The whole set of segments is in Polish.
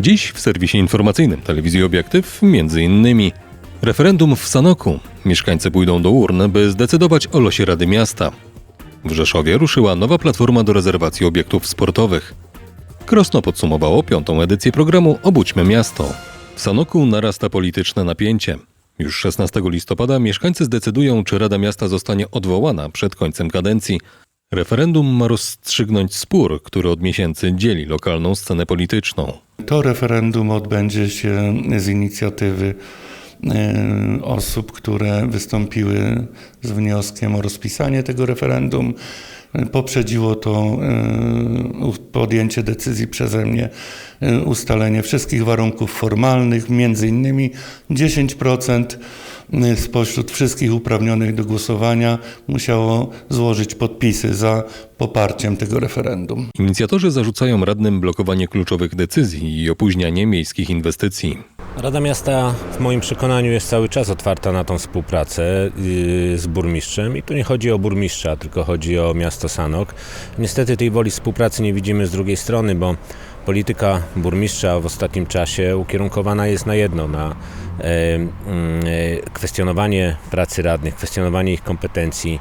Dziś w serwisie informacyjnym telewizji Obiektyw innymi referendum w Sanoku. Mieszkańcy pójdą do urn, by zdecydować o losie Rady Miasta. W Rzeszowie ruszyła nowa platforma do rezerwacji obiektów sportowych. Krosno podsumowało piątą edycję programu Obudźmy Miasto. W Sanoku narasta polityczne napięcie. Już 16 listopada mieszkańcy zdecydują, czy Rada Miasta zostanie odwołana przed końcem kadencji. Referendum ma rozstrzygnąć spór, który od miesięcy dzieli lokalną scenę polityczną. To referendum odbędzie się z inicjatywy e, osób, które wystąpiły z wnioskiem o rozpisanie tego referendum. Poprzedziło to e, podjęcie decyzji przeze mnie, e, ustalenie wszystkich warunków formalnych, między innymi 10% spośród wszystkich uprawnionych do głosowania musiało złożyć podpisy za poparciem tego referendum. Inicjatorzy zarzucają radnym blokowanie kluczowych decyzji i opóźnianie miejskich inwestycji. Rada Miasta w moim przekonaniu jest cały czas otwarta na tą współpracę yy, z burmistrzem i tu nie chodzi o burmistrza, tylko chodzi o miasto Sanok. Niestety tej woli współpracy nie widzimy z drugiej strony, bo polityka burmistrza w ostatnim czasie ukierunkowana jest na jedno, na e, mm, e, kwestionowanie pracy radnych, kwestionowanie ich kompetencji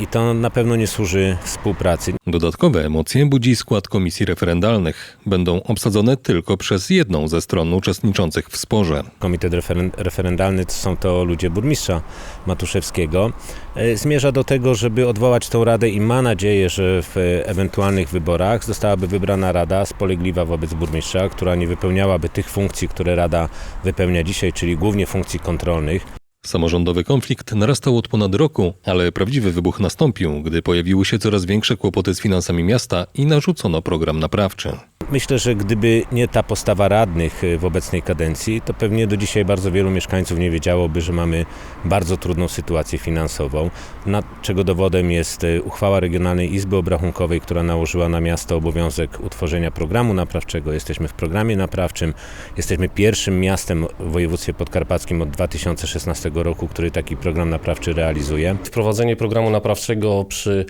i to na pewno nie służy współpracy. Dodatkowe emocje budzi skład komisji referendalnych. Będą obsadzone tylko przez jedną ze stron uczestniczących w sporze. Komitet referen- referendalny to są to ludzie burmistrza Matuszewskiego. E, Zmierza do tego, żeby odwołać tą radę i ma nadzieję, że w e, ewentualnych wyborach zostałaby wybrana rada spolegliwa wobec burmistrza, która nie wypełniałaby tych funkcji, które rada wypełnia dzisiaj, czyli głównie funkcji kontrolnych. Samorządowy konflikt narastał od ponad roku, ale prawdziwy wybuch nastąpił, gdy pojawiły się coraz większe kłopoty z finansami miasta i narzucono program naprawczy. Myślę, że gdyby nie ta postawa radnych y, w obecnej kadencji, to pewnie do dzisiaj bardzo wielu mieszkańców nie wiedziałoby, że mamy bardzo trudną sytuację finansową, na czego dowodem jest y, uchwała Regionalnej Izby Obrachunkowej, która nałożyła na miasto obowiązek utworzenia programu naprawczego. Jesteśmy w programie naprawczym, jesteśmy pierwszym miastem w województwie podkarpackim od 2016 roku, który taki program naprawczy realizuje. Wprowadzenie programu naprawczego przy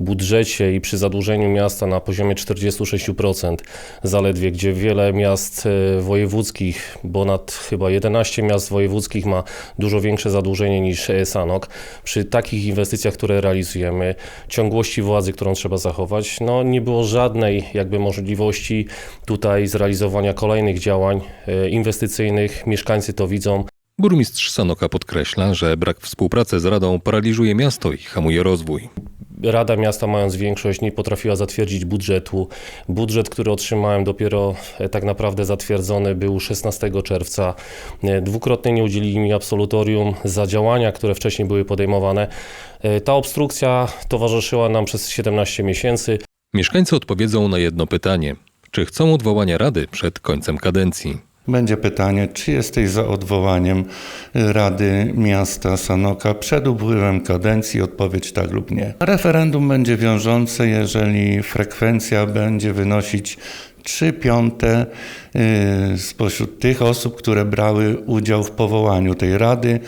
budżecie i przy zadłużeniu miasta na poziomie 46% zaledwie, gdzie wiele miast e, wojewódzkich, ponad chyba 11 miast wojewódzkich ma dużo większe zadłużenie niż e, Sanok. Przy takich inwestycjach, które realizujemy, ciągłości władzy, którą trzeba zachować, no nie było żadnej jakby możliwości tutaj zrealizowania kolejnych działań e, inwestycyjnych. Mieszkańcy to widzą. Burmistrz Sanoka podkreśla, że brak współpracy z Radą paraliżuje miasto i hamuje rozwój. Rada Miasta, mając większość, nie potrafiła zatwierdzić budżetu. Budżet, który otrzymałem dopiero e, tak naprawdę zatwierdzony był 16 czerwca. E, Dwukrotnie nie udzielili mi absolutorium za działania, które wcześniej były podejmowane. E, Ta obstrukcja towarzyszyła nam przez 17 miesięcy. Mieszkańcy odpowiedzą na jedno pytanie: czy chcą odwołania Rady przed końcem kadencji? Będzie pytanie, czy jesteś za odwołaniem Rady Miasta Sanoka przed upływem kadencji? Odpowiedź tak lub nie. Referendum będzie wiążące, jeżeli frekwencja będzie wynosić 3 piąte y, spośród tych osób, które brały udział w powołaniu tej rady.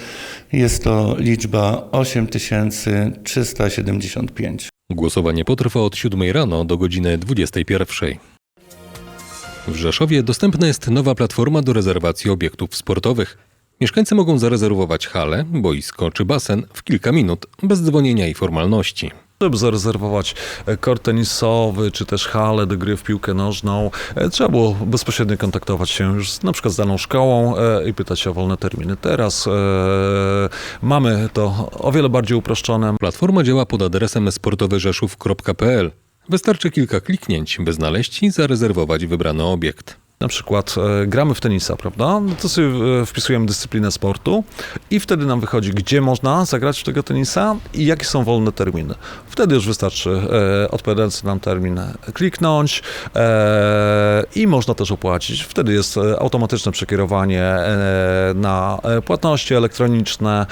Jest to liczba 8375. Głosowanie potrwa od 7 rano do godziny 21. W Rzeszowie dostępna jest nowa platforma do rezerwacji obiektów sportowych. Mieszkańcy mogą zarezerwować halę, boisko czy basen w kilka minut, bez dzwonienia i formalności. Żeby zarezerwować e, kort tenisowy, czy też halę do gry w piłkę nożną, e, trzeba było bezpośrednio kontaktować się już z, na przykład z daną szkołą e, i pytać o wolne terminy. Teraz e, mamy to o wiele bardziej uproszczone. Platforma działa pod adresem sportowyrzeszów.pl. Wystarczy kilka kliknięć, by znaleźć i zarezerwować wybrany obiekt. Na przykład e, gramy w tenisa, prawda? No to sobie e, wpisujemy dyscyplinę sportu i wtedy nam wychodzi, gdzie można zagrać w tego tenisa i jakie są wolne terminy. Wtedy już wystarczy e, odpowiadający nam termin kliknąć i można też opłacić. Wtedy jest automatyczne przekierowanie na płatności elektroniczne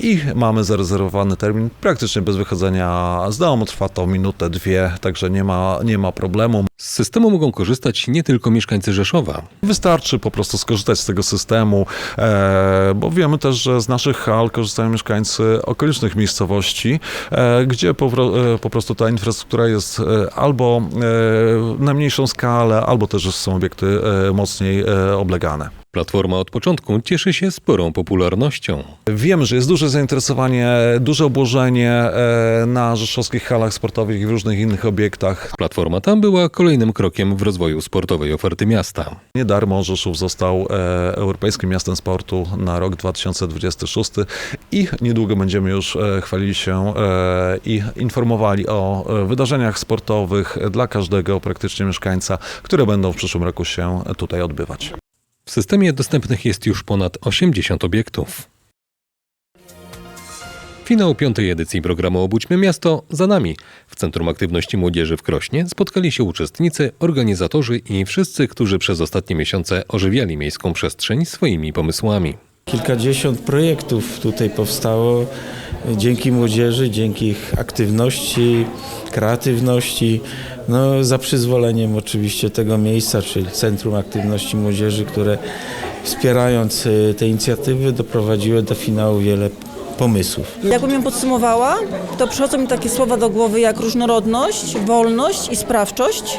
i mamy zarezerwowany termin praktycznie bez wychodzenia z domu. Trwa to minutę, dwie, także nie ma, nie ma problemu. Z systemu mogą korzystać nie tylko mieszkańcy Rzeszowa. Wystarczy po prostu skorzystać z tego systemu, e, bo wiemy też, że z naszych hal korzystają mieszkańcy okolicznych miejscowości, e, gdzie e, po prostu ta infrastruktura jest albo na mniejszą skalę, albo też są obiekty mocniej oblegane. Platforma od początku cieszy się sporą popularnością. Wiemy, że jest duże zainteresowanie, duże obłożenie e, na rzeszowskich halach sportowych i w różnych innych obiektach. Platforma tam była kolejnym krokiem w rozwoju sportowej oferty miasta. Nie darmo Rzeszów został e, Europejskim Miastem Sportu na rok 2026 i niedługo będziemy już e, chwalili się i informowali o wydarzeniach sportowych dla każdego praktycznie mieszkańca, które będą w przyszłym roku się tutaj odbywać. W systemie dostępnych jest już ponad 80 obiektów. Finał piątej edycji programu Obudźmy Miasto za nami. W Centrum Aktywności Młodzieży w Krośnie spotkali się uczestnicy, organizatorzy i wszyscy, którzy przez ostatnie miesiące ożywiali miejską przestrzeń swoimi pomysłami. Kilkadziesiąt projektów tutaj powstało dzięki młodzieży, dzięki ich aktywności, kreatywności, no za przyzwoleniem oczywiście tego miejsca, czyli Centrum Aktywności Młodzieży, które wspierając y, te inicjatywy doprowadziły do finału wiele pomysłów. Jakbym ją podsumowała, to przychodzą mi takie słowa do głowy jak różnorodność, wolność i sprawczość,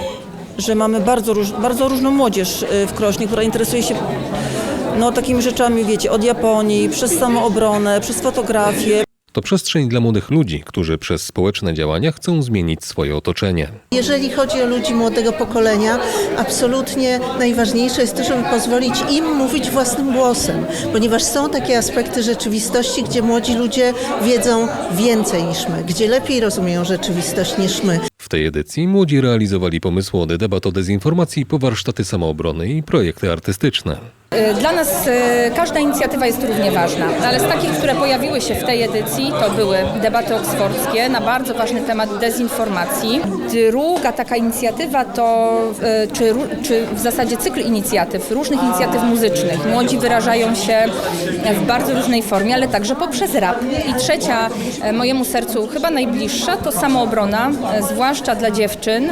że mamy bardzo, róż, bardzo różną młodzież y, w Krośnie, która interesuje się no, takimi rzeczami, wiecie, od Japonii, przez samoobronę, przez fotografię. To przestrzeń dla młodych ludzi, którzy przez społeczne działania chcą zmienić swoje otoczenie. Jeżeli chodzi o ludzi młodego pokolenia, absolutnie najważniejsze jest to, żeby pozwolić im mówić własnym głosem, ponieważ są takie aspekty rzeczywistości, gdzie młodzi ludzie wiedzą więcej niż my, gdzie lepiej rozumieją rzeczywistość niż my. W tej edycji młodzi realizowali pomysły od debat o dezinformacji po warsztaty samoobrony i projekty artystyczne. Dla nas e, każda inicjatywa jest równie ważna, ale z takich, które pojawiły się w tej edycji, to były debaty oksfordzkie na bardzo ważny temat dezinformacji. Druga taka inicjatywa to, e, czy, czy w zasadzie cykl inicjatyw, różnych inicjatyw muzycznych. Młodzi wyrażają się w bardzo różnej formie, ale także poprzez rap. I trzecia, mojemu sercu chyba najbliższa, to samoobrona, zwłaszcza dla dziewczyn.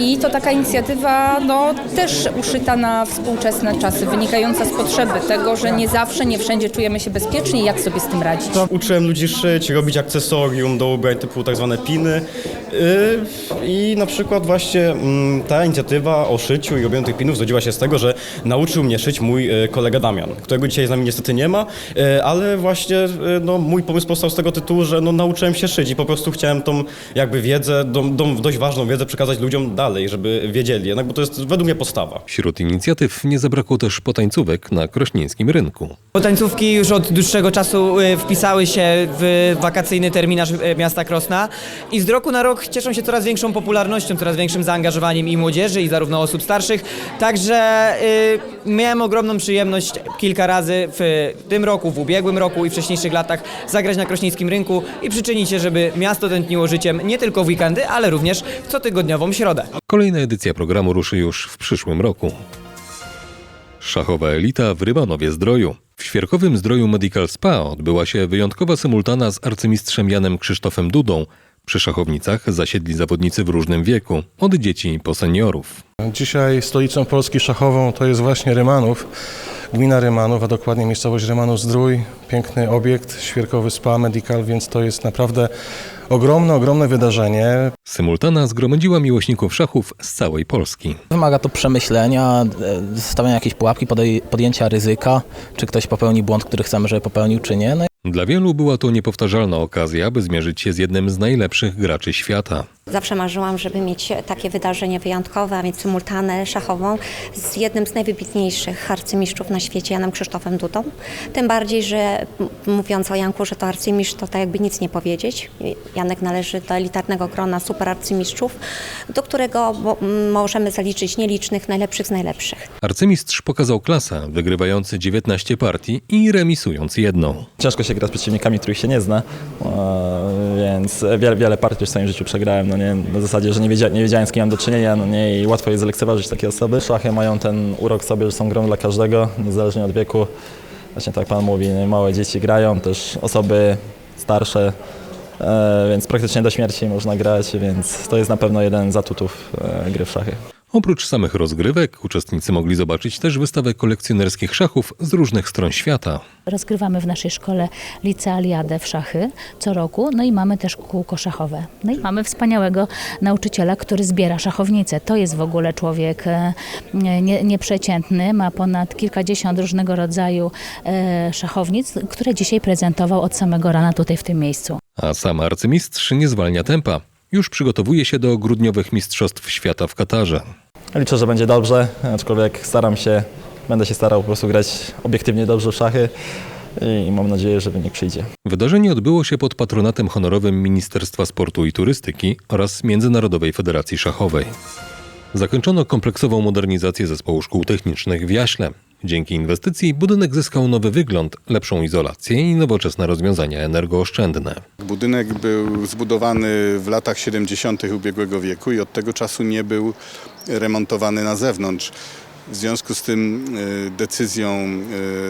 I to taka inicjatywa no, też uszyta na współczesne czasy, wynikająca z potrzeby tego, że nie zawsze, nie wszędzie czujemy się bezpiecznie i jak sobie z tym radzić. Uczyłem ludzi szyć, robić akcesorium do ubrań typu tak zwane piny. Yy, I na przykład właśnie mm, ta inicjatywa o szyciu i robieniu tych pinów zrodziła się z tego, że nauczył mnie szyć mój e, kolega Damian, którego dzisiaj z nami niestety nie ma, e, ale właśnie no, mój pomysł powstał z tego tytułu, że no, nauczyłem się szyć i po prostu chciałem tą jakby wiedzę, tą, tą dość ważną wiedzę przekazać ludziom dalej, żeby wiedzieli, jednak bo to jest według mnie podstawa. Wśród inicjatyw nie zabrakło też potańcówek na krośnieńskim rynku. Tańcówki już od dłuższego czasu y, wpisały się w wakacyjny terminarz y, miasta Krosna i z roku na rok cieszą się coraz większą popularnością, coraz większym zaangażowaniem i młodzieży, i zarówno osób starszych. Także y, miałem ogromną przyjemność kilka razy w tym roku, w ubiegłym roku i wcześniejszych latach zagrać na krośnieńskim rynku i przyczynić się, żeby miasto tętniło życiem nie tylko w weekendy, ale również w cotygodniową środę. Kolejna edycja programu ruszy już w przyszłym roku. Szachowa elita w Rybanowie Zdroju. W Świerkowym Zdroju Medical Spa odbyła się wyjątkowa symultana z arcymistrzem Janem Krzysztofem Dudą. Przy szachownicach zasiedli zawodnicy w różnym wieku, od dzieci po seniorów. Dzisiaj stolicą Polski szachową to jest właśnie Rymanów, gmina Rymanów, a dokładnie miejscowość Rymanów-Zdrój. Piękny obiekt, świerkowy spa medical, więc to jest naprawdę ogromne, ogromne wydarzenie. Symultana zgromadziła miłośników szachów z całej Polski. Wymaga to przemyślenia, e, stawiania jakiejś pułapki, podjęcia ryzyka, czy ktoś popełni błąd, który chcemy, żeby popełnił, czy nie. No Dla wielu była to niepowtarzalna okazja, by zmierzyć się z jednym z najlepszych graczy świata. Zawsze marzyłam, żeby mieć takie wydarzenie wyjątkowe, a więc symultanę szachową z jednym z najwybitniejszych arcymistrzów na świecie, Janem Krzysztofem Dudą. Tym bardziej, że mówiąc o Janku, że to arcymistrz, to tak jakby nic nie powiedzieć. Janek należy do elitarnego grona super arcymistrzów, do którego możemy zaliczyć nielicznych, najlepszych z najlepszych. Arcymistrz pokazał klasę, wygrywający 19 partii i remisując jedną. Ciężko się gra z przeciwnikami, których się nie zna, więc wiele, wiele partii w swoim życiu przegrałem, no nie, na zasadzie, że nie, wiedzia, nie wiedziałem z kim mam do czynienia, no nie, i łatwo jest zlekceważyć takie osoby. Szachy mają ten urok sobie, że są grą dla każdego, niezależnie od wieku. Właśnie tak Pan mówi, małe dzieci grają, też osoby starsze, e, więc praktycznie do śmierci można grać, więc to jest na pewno jeden z atutów e, gry w szachy. Oprócz samych rozgrywek, uczestnicy mogli zobaczyć też wystawę kolekcjonerskich szachów z różnych stron świata. Rozgrywamy w naszej szkole licealiadę w szachy co roku, no i mamy też kółko szachowe. No i mamy wspaniałego nauczyciela, który zbiera szachownice. To jest w ogóle człowiek e, nie, nieprzeciętny, ma ponad kilkadziesiąt różnego rodzaju e, szachownic, które dzisiaj prezentował od samego rana tutaj w tym miejscu. A sam arcymistrz nie zwalnia tempa. Już przygotowuje się do grudniowych Mistrzostw Świata w Katarze. Liczę, że będzie dobrze, aczkolwiek staram się, będę się starał po prostu grać obiektywnie dobrze w szachy i mam nadzieję, że wynik przyjdzie. Wydarzenie odbyło się pod patronatem honorowym Ministerstwa Sportu i Turystyki oraz Międzynarodowej Federacji Szachowej. Zakończono kompleksową modernizację zespołu szkół technicznych w Jaśle. Dzięki inwestycji budynek zyskał nowy wygląd, lepszą izolację i nowoczesne rozwiązania energooszczędne. Budynek był zbudowany w latach 70. ubiegłego wieku i od tego czasu nie był remontowany na zewnątrz. W związku z tym y, decyzją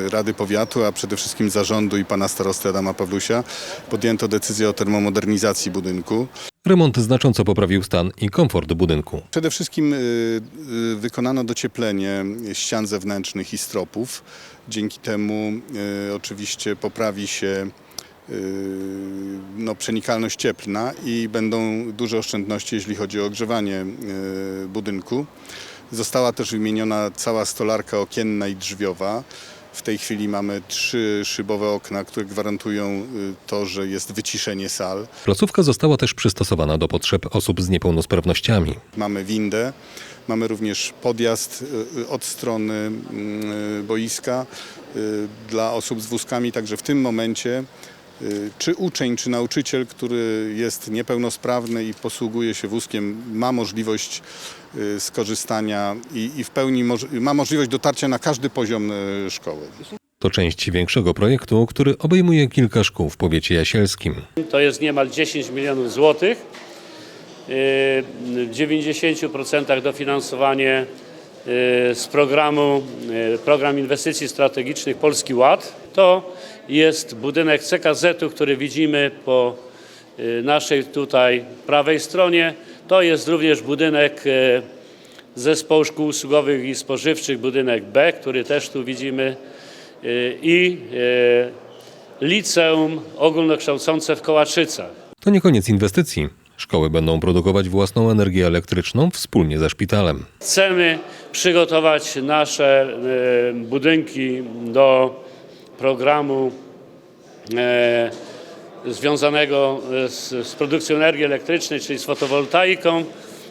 y, Rady Powiatu, a przede wszystkim zarządu i pana starosty Adama Pawlusia podjęto decyzję o termomodernizacji budynku. Remont znacząco poprawił stan i komfort budynku. Przede wszystkim y, wykonano docieplenie ścian zewnętrznych i stropów. Dzięki temu oczywiście poprawi się no, przenikalność cieplna i będą duże oszczędności, jeśli chodzi o ogrzewanie y, budynku. Została też wymieniona cała stolarka okienna i drzwiowa. W tej chwili mamy trzy szybowe okna, które gwarantują y, to, że jest wyciszenie sal. Placówka została też przystosowana do potrzeb osób z niepełnosprawnościami. Mamy windę, mamy również podjazd y, y, od strony y, boiska y, dla osób z wózkami, także w tym momencie y, czy uczeń, czy nauczyciel, który jest niepełnosprawny i posługuje się wózkiem, ma możliwość y, skorzystania i, i w pełni moż- ma możliwość dotarcia na każdy poziom y, szkoły. To część większego projektu, który obejmuje kilka szkół w powiecie jasielskim. To jest niemal 10 milionów złotych. W 90% dofinansowanie z programu, yy, program inwestycji strategicznych Polski Ład. To jest budynek CKZ-u, który widzimy po yy, naszej tutaj prawej stronie. To jest również budynek Zespołu Szkół Usługowych i Spożywczych, budynek B, który też tu widzimy i liceum ogólnokształcące w Kołaczycach. To nie koniec inwestycji. Szkoły będą produkować własną energię elektryczną wspólnie ze szpitalem. Chcemy przygotować nasze e, budynki do programu e, związanego z, z produkcją energii elektrycznej, czyli z fotowoltaiką.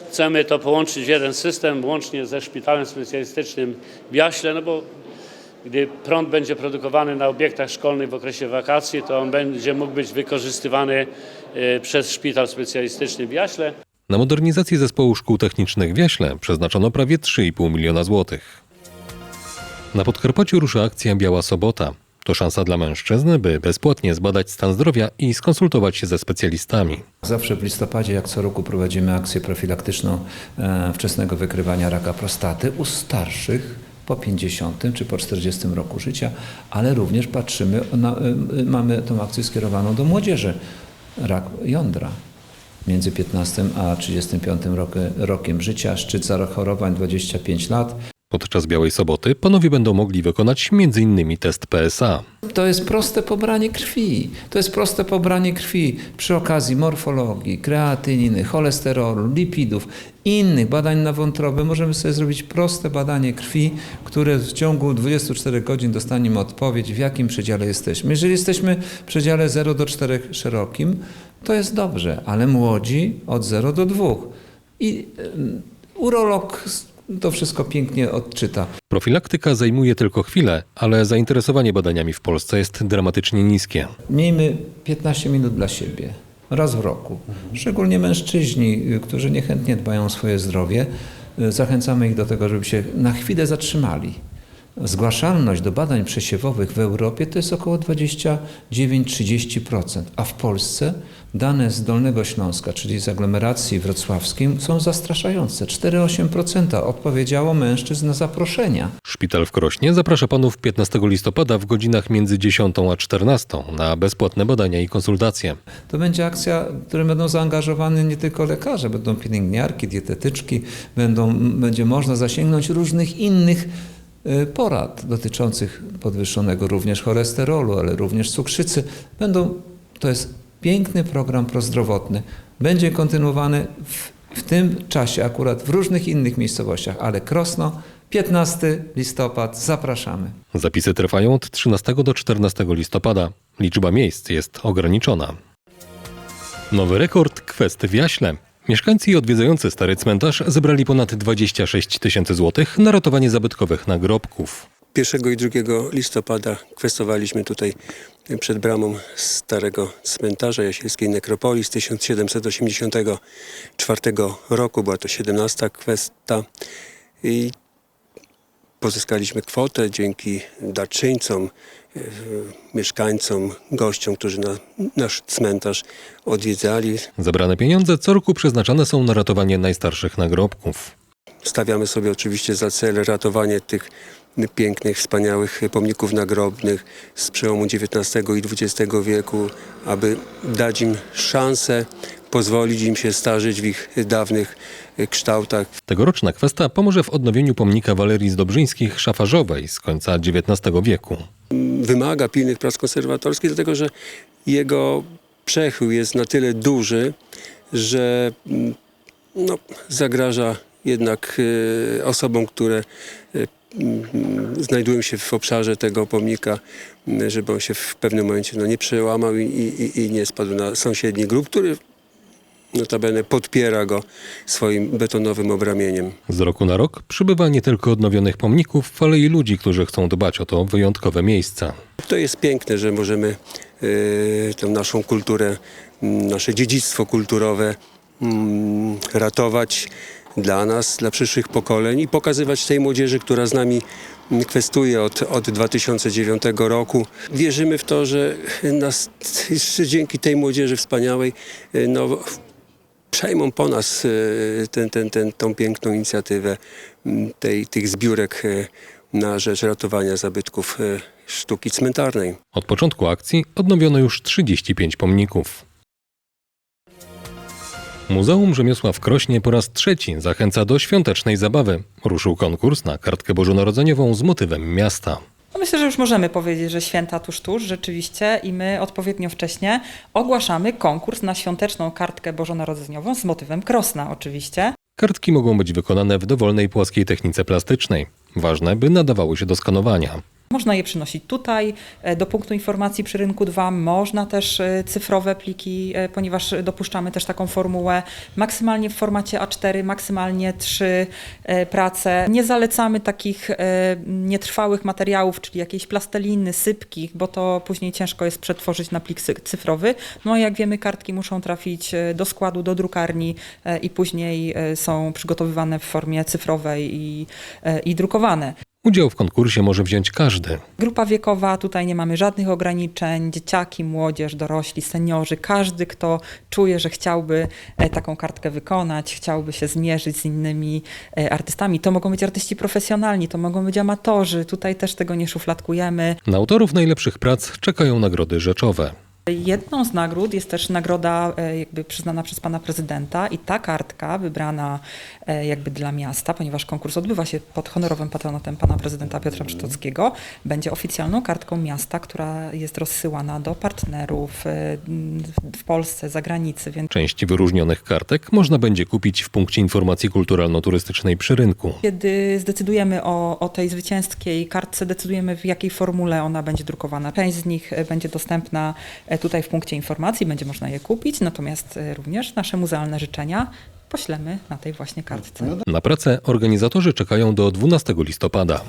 Chcemy to połączyć w jeden system, łącznie ze szpitalem specjalistycznym w Jaśle, no bo gdy prąd będzie produkowany na obiektach szkolnych w okresie wakacji, to on będzie mógł być wykorzystywany e, przez szpital specjalistyczny w Jaśle. Na modernizację zespołu szkół technicznych w Jaśle przeznaczono prawie 3,5 miliona złotych. Na Podkarpaciu rusza akcja Biała Sobota. To szansa dla mężczyzn, by bezpłatnie zbadać stan zdrowia i skonsultować się ze specjalistami. Zawsze w listopadzie, jak co roku, prowadzimy akcję profilaktyczną e, wczesnego wykrywania raka prostaty u starszych po 50 czy po 40 roku życia, ale również patrzymy, na, e, mamy tą akcję skierowaną do młodzieży. Rak jądra. Między 15 a 35 roku, rokiem życia, szczyt zachorowań 25 lat. Podczas Białej Soboty panowie będą mogli wykonać m.in. test PSA. To jest proste pobranie krwi. To jest proste pobranie krwi przy okazji morfologii, kreatyniny, cholesterolu, lipidów, innych badań na wątrobę. Możemy sobie zrobić proste badanie krwi, które w ciągu 24 godzin dostaniemy odpowiedź, w jakim przedziale jesteśmy. Jeżeli jesteśmy w przedziale 0 do 4 szerokim, to jest dobrze, ale młodzi od 0 do 2. I urolog to wszystko pięknie odczyta. Profilaktyka zajmuje tylko chwilę, ale zainteresowanie badaniami w Polsce jest dramatycznie niskie. Miejmy 15 minut dla siebie, raz w roku. Szczególnie mężczyźni, y, którzy niechętnie dbają o swoje zdrowie, y, zachęcamy ich do tego, żeby się na chwilę zatrzymali. Zgłaszalność do badań przesiewowych w Europie to jest około 29-30%, a w Polsce dane z Dolnego Śląska, czyli z aglomeracji wrocławskiej, są zastraszające. 4-8% odpowiedziało mężczyzn na zaproszenia. Szpital w Krośnie zaprasza panów 15 listopada w godzinach między 10 a 14 na bezpłatne badania i konsultacje. To będzie akcja, w której będą zaangażowani nie tylko lekarze, będą pielęgniarki, dietetyczki, będą, będzie można zasięgnąć różnych innych porad dotyczących podwyższonego również cholesterolu, ale również cukrzycy. Będą, to jest piękny program prozdrowotny. Będzie kontynuowany w, w tym czasie akurat w różnych innych miejscowościach, ale Krosno 15 listopad zapraszamy. Zapisy trwają od 13 do 14 listopada. Liczba miejsc jest ograniczona. Nowy rekord kwesty w Jaśle. Mieszkańcy i odwiedzający stary cmentarz zebrali ponad 26 tysięcy złotych na ratowanie zabytkowych nagrobków. 1 i 2 listopada kwestowaliśmy tutaj przed bramą starego cmentarza Jasielskiej Nekropolii z 1784 roku. Była to 17 kwesta i pozyskaliśmy kwotę dzięki darczyńcom, mieszkańcom, gościom, którzy na nasz cmentarz odwiedzali. Zebrane pieniądze co roku przeznaczane są na ratowanie najstarszych nagrobków. Stawiamy sobie oczywiście za cel ratowanie tych pięknych, wspaniałych pomników nagrobnych z przełomu XIX i XX wieku, aby dać im szansę, pozwolić im się starzyć w ich dawnych kształtach. Tegoroczna kwesta pomoże w odnowieniu pomnika Walerii Zdobrzyńskich Szafarzowej z końca XIX wieku. Wymaga pilnych prac konserwatorskich, dlatego że jego przechył jest na tyle duży, że mm, no, zagraża jednak e, osobom, które e, mm, znajdują się w obszarze tego pomnika, m, żeby on się w pewnym momencie no, nie przełamał i, i, i nie spadł na sąsiedni grób, który notabene podpiera go swoim betonowym obramieniem. Z roku na rok przybywa nie tylko odnowionych pomników, ale i ludzi, którzy chcą dbać o to wyjątkowe miejsca. To jest piękne, że możemy e, tę naszą kulturę, nasze dziedzictwo kulturowe ratować dla nas, dla przyszłych pokoleń i pokazywać tej młodzieży, która z nami kwestuje od, od 2009 roku. Wierzymy w to, że nas, dzięki tej młodzieży wspaniałej e, no, przejmą po nas e, ten, ten, ten, tą piękną inicjatywę tej, tych zbiórek e, na rzecz ratowania zabytków e, sztuki cmentarnej. Od początku akcji odnowiono już 35 pomników. Muzeum Rzemiosła w Krośnie po raz trzeci zachęca do świątecznej zabawy. Ruszył konkurs na kartkę bożonarodzeniową z motywem miasta. No myślę, że już możemy powiedzieć, że święta tuż, tuż, rzeczywiście i my odpowiednio wcześnie ogłaszamy konkurs na świąteczną kartkę bożonarodzeniową z motywem Krosna oczywiście. Kartki mogą być wykonane w dowolnej płaskiej technice plastycznej. Ważne, by nadawały się do skanowania. Można je przynosić tutaj, e, do punktu informacji przy rynku 2. Można też e, cyfrowe pliki, e, ponieważ dopuszczamy też taką formułę maksymalnie w formacie A4, maksymalnie 3 prace. Nie zalecamy takich nietrwałych materiałów, czyli jakiejś plasteliny, sypki, bo to później ciężko jest przetworzyć na plik cy- cyfrowy. No a jak wiemy, kartki muszą trafić do składu, do drukarni i później są przygotowywane w formie cyfrowej i, i drukowane. Udział w konkursie może wziąć każdy. Grupa wiekowa, tutaj nie mamy żadnych ograniczeń. Dzieciaki, młodzież, dorośli, seniorzy, każdy, kto czuje, że chciałby e, taką kartkę wykonać, chciałby się zmierzyć z innymi e, artystami. To mogą być artyści profesjonalni, to mogą być amatorzy. Tutaj też tego nie szufladkujemy. Na autorów najlepszych prac czekają nagrody rzeczowe. Jedną z nagród jest też nagroda e, jakby przyznana przez pana prezydenta i ta kartka wybrana e, jakby dla miasta, ponieważ konkurs odbywa się pod honorowym patronatem pana prezydenta Piotra Przytockiego, będzie oficjalną kartką miasta, która jest rozsyłana do partnerów e, w Polsce, za granicę, więc Część wyróżnionych kartek można będzie kupić w punkcie informacji kulturalno-turystycznej przy rynku. Kiedy zdecydujemy o, o tej zwycięskiej kartce, decydujemy w jakiej formule ona będzie drukowana. Część z nich będzie dostępna tutaj w punkcie informacji, będzie można je kupić, natomiast e, również nasze muzealne życzenia poślemy na tej właśnie kartce. Na pracę organizatorzy czekają do 12 listopada.